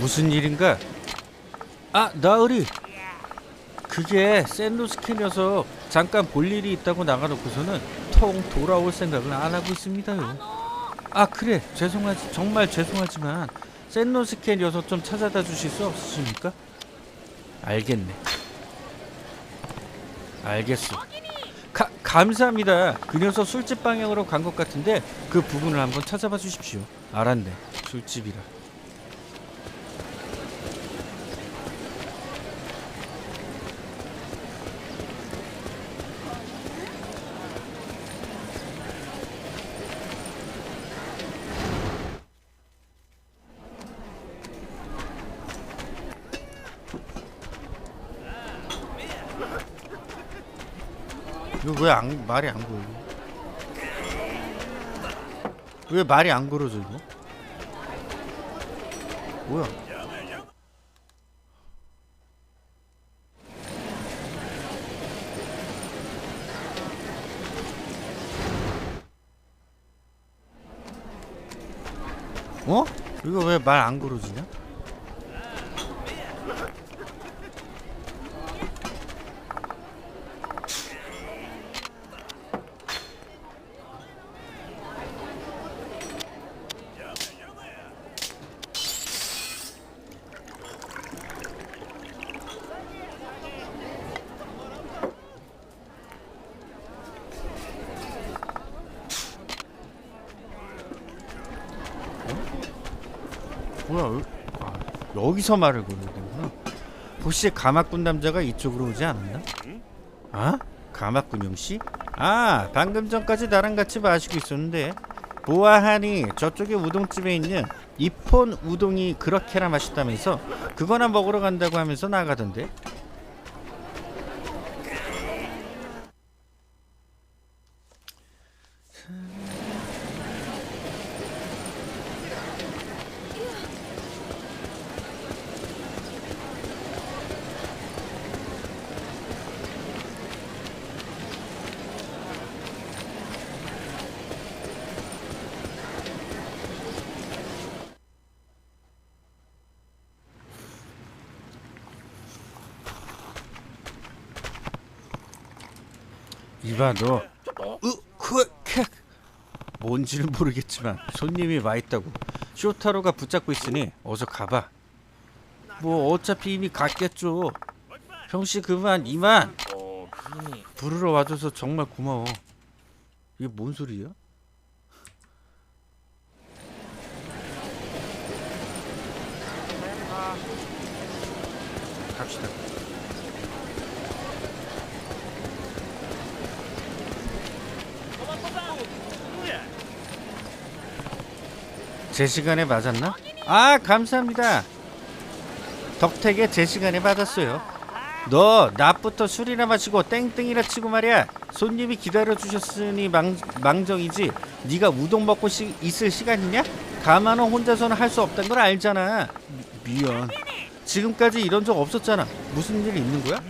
무슨 일인가? 아, 나으리. 그게 샌노스케 녀석 잠깐 볼 일이 있다고 나가놓고서는 통 돌아올 생각을 안 하고 있습니다요. 아 그래 죄송하지 정말 죄송하지만 샌노스케 녀석 좀 찾아다 주실 수 없으십니까? 알겠네. 알겠어. 가, 감사합니다. 그 녀석 술집 방향으로 간 것 같은데 그 부분을 한번 찾아봐 주십시오. 알았네. 술집이라. 이거 왜 안, 말이 안 걸려? 왜 말이 안 걸어져 이거? 뭐야? 어? 이거 왜 말 안 걸어지냐? 뭐야? 여- 아, 여기서 말을 걸어야 되구나. 혹시 가마꾼 남자가 이쪽으로 오지 않았나? 아? 가마꾼 씨? 아, 방금 전까지 나랑 같이 마시고 있었는데 보아하니 저쪽에 우동집에 있는 이폰 우동이 그렇게나 맛있다면서 그거나 먹으러 간다고 하면서 나가던데. 이봐 너 으, 그, 크. 뭔지는 모르겠지만 손님이 와 있다고 쇼타로가 붙잡고 있으니 어서 가봐. 뭐 어차피 이미 갔겠죠. 형씨 그만 이만. 부르러 와줘서 정말 고마워. 이게 뭔 소리야? 갑시다 제 시간에 맞았나? 아 감사합니다. 덕택에 제 시간에 받았어요. 너 낮부터 술이나 마시고 땡땡이라 치고 말이야. 손님이 기다려 주셨으니 망, 망정이지. 네가 우동 먹고 시, 있을 시간이냐? 가만은 혼자서는 할 수 없다는 걸 알잖아. 미, 미안. 지금까지 이런 적 없었잖아. 무슨 일 있는 거야?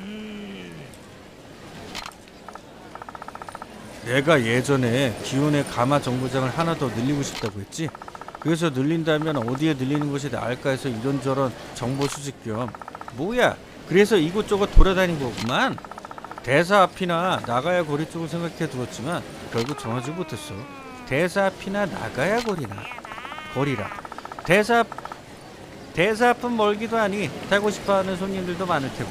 내가 예전에 기온의 가마 정거장을 하나 더 늘리고 싶다고 했지 그래서 늘린다면 어디에 늘리는 것이 나을까 해서 이런저런 정보 수집 겸. 뭐야? 그래서 이곳저곳 돌아다닌 거구만. 대사 앞이나 나가야 거리 쪽을 생각해 두었지만 결국 정하지 못했어. 대사 앞이나 나가야 거리나. 거리라. 대사 앞 대사 앞은 멀기도 하니 타고 싶어하는 손님들도 많을 테고.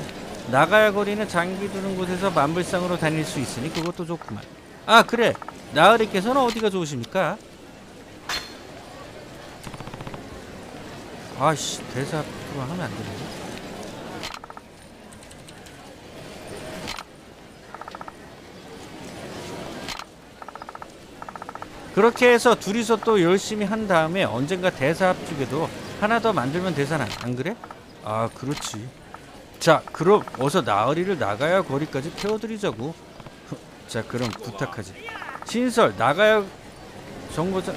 나가야 거리는 장기 두는 곳에서 만불상으로 다닐 수 있으니 그것도 좋구만. 아 그래. 나으리께서는 어디가 좋으십니까? 아씨 대사 앞으로 하면 안 되는데? 그렇게 해서 둘이서 또 열심히 한 다음에 언젠가 대사 앞 쪽에도 하나 더 만들면 되잖아 안 그래? 아 그렇지. 자 그럼 어서 나으리를 나가야 거리까지 태워드리자고. 흐, 자 그럼 부탁하지. 신설 나가야 정거장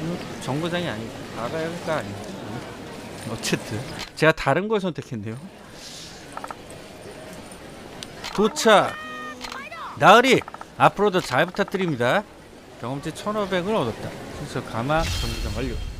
음, 정거장이 아니고 나가야가 아니고 음, 어쨌든. 제가 다른 걸 선택했네요. 도착. 나으리 앞으로도 잘 부탁드립니다. 경험치 1500을 얻었다. 신설 가마 정거장 완료